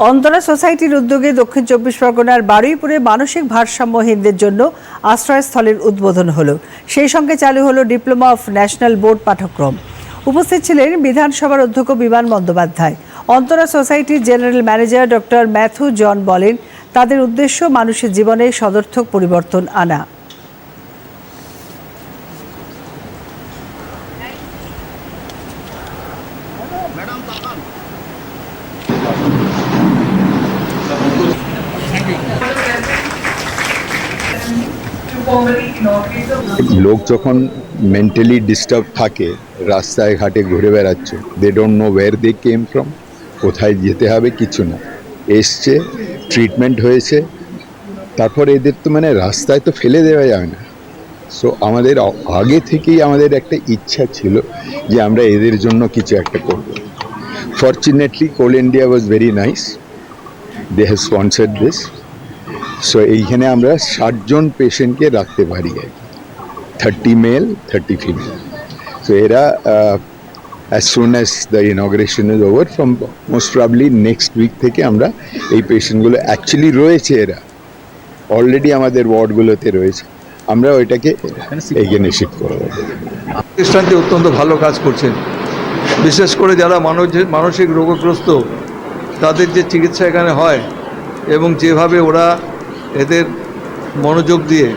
অন্তরা সোসাইটির উদ্যোগে দক্ষিণ চব্বিশ পরগনার বারুইপুরে মানসিক ভারসাম্যহীনদের জন্য আশ্রয়স্থলের উদ্বোধন হলো। সেই সঙ্গে চালু হলো ডিপ্লোমা অফ ন্যাশনাল বোর্ড পাঠ্যক্রম। উপস্থিত ছিলেন বিধানসভার অধ্যক্ষ বিমান বন্দ্যোপাধ্যায়। অন্তরা সোসাইটির general manager doctor Mathew John বলেন, তাদের উদ্দেশ্য মানুষের জীবনে সদর্থক পরিবর্তন আনা। লোক যখন মেন্টালি ডিস্টার্ব থাকে, রাস্তায় ঘাটে ঘুরে বেড়াচ্ছে they don't know where they came from কোথায় যেতে হবে কিছু না। এসছে ট্রিটমেন্ট হয়েছে, তারপর এদের তো মানে রাস্তায় তো ফেলে দেওয়া যাবে না। সো আমাদের আগে থেকেই আমাদের একটা ইচ্ছা ছিল যে আমরা এদের জন্য কিছু একটা করব। Fortunately Coal India was very nice they have sponsored this so এইখানে আমরা ষাটজন পেশেন্টকে রাখতে পারি আর কি। Thirty male thirty female so এরা as soon as the ingression is over from most probably next week থেকে আমরা এই পেশেন্টগুলো অ্যাকচুয়ালি রয়েছে এরা। অলরেডি আমাদের ওয়ার্ডগুলোতে রয়েছে। আমরা ওইটাকে এগেনে শিফট করে দেবো প্রতিষ্ঠানটি অত্যন্ত ভালো কাজ করছেন বিশেষ করে যারা মানসিক মানসিক রোগগ্রস্ত, তাদের যে চিকিৎসা এখানে হয় এবং যেভাবে ওরা এদের মনোযোগ দিয়ে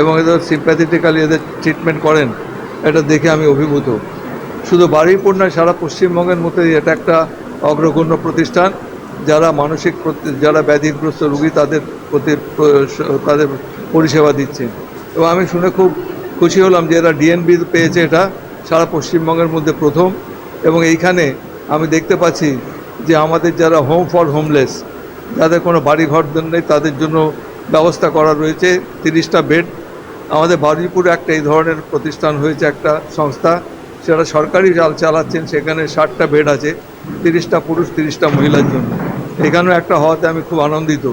এবং এদের সিম্প্যাথেটিক্যালি এদের ট্রিটমেন্ট করেন, এটা দেখে আমি অভিভূত। শুধু বারুইপুর নয়, সারা পশ্চিমবঙ্গের মধ্যে এটা একটা অগ্রগণ্য প্রতিষ্ঠান। যারা মানসিক যারা ব্যাধিগ্রস্ত রুগী, তাদের প্রতি তাদের পরিষেবা দিচ্ছে। এবং আমি শুনে খুব খুশি হলাম যে এরা ডিএনবি পেয়েছে এটা, সারা পশ্চিমবঙ্গের মধ্যে প্রথম। এবং এইখানে আমি দেখতে পাচ্ছি যে আমাদের যারা হোম ফর হোমলেস যাদের কোনো বাড়ি ঘর নেই, তাদের জন্য ব্যবস্থা করা রয়েছে, তিরিশটা বেড। আমাদের বারুইপুরে একটা এই ধরনের প্রতিষ্ঠান হয়েছে একটা সংস্থা, সেটা সরকারি জাল চালাচ্ছেন, সেখানে ষাটটা বেড আছে, তিরিশটা পুরুষ, তিরিশটা মহিলার জন্য। এখানেও একটা হওয়াতে আমি খুব আনন্দিত।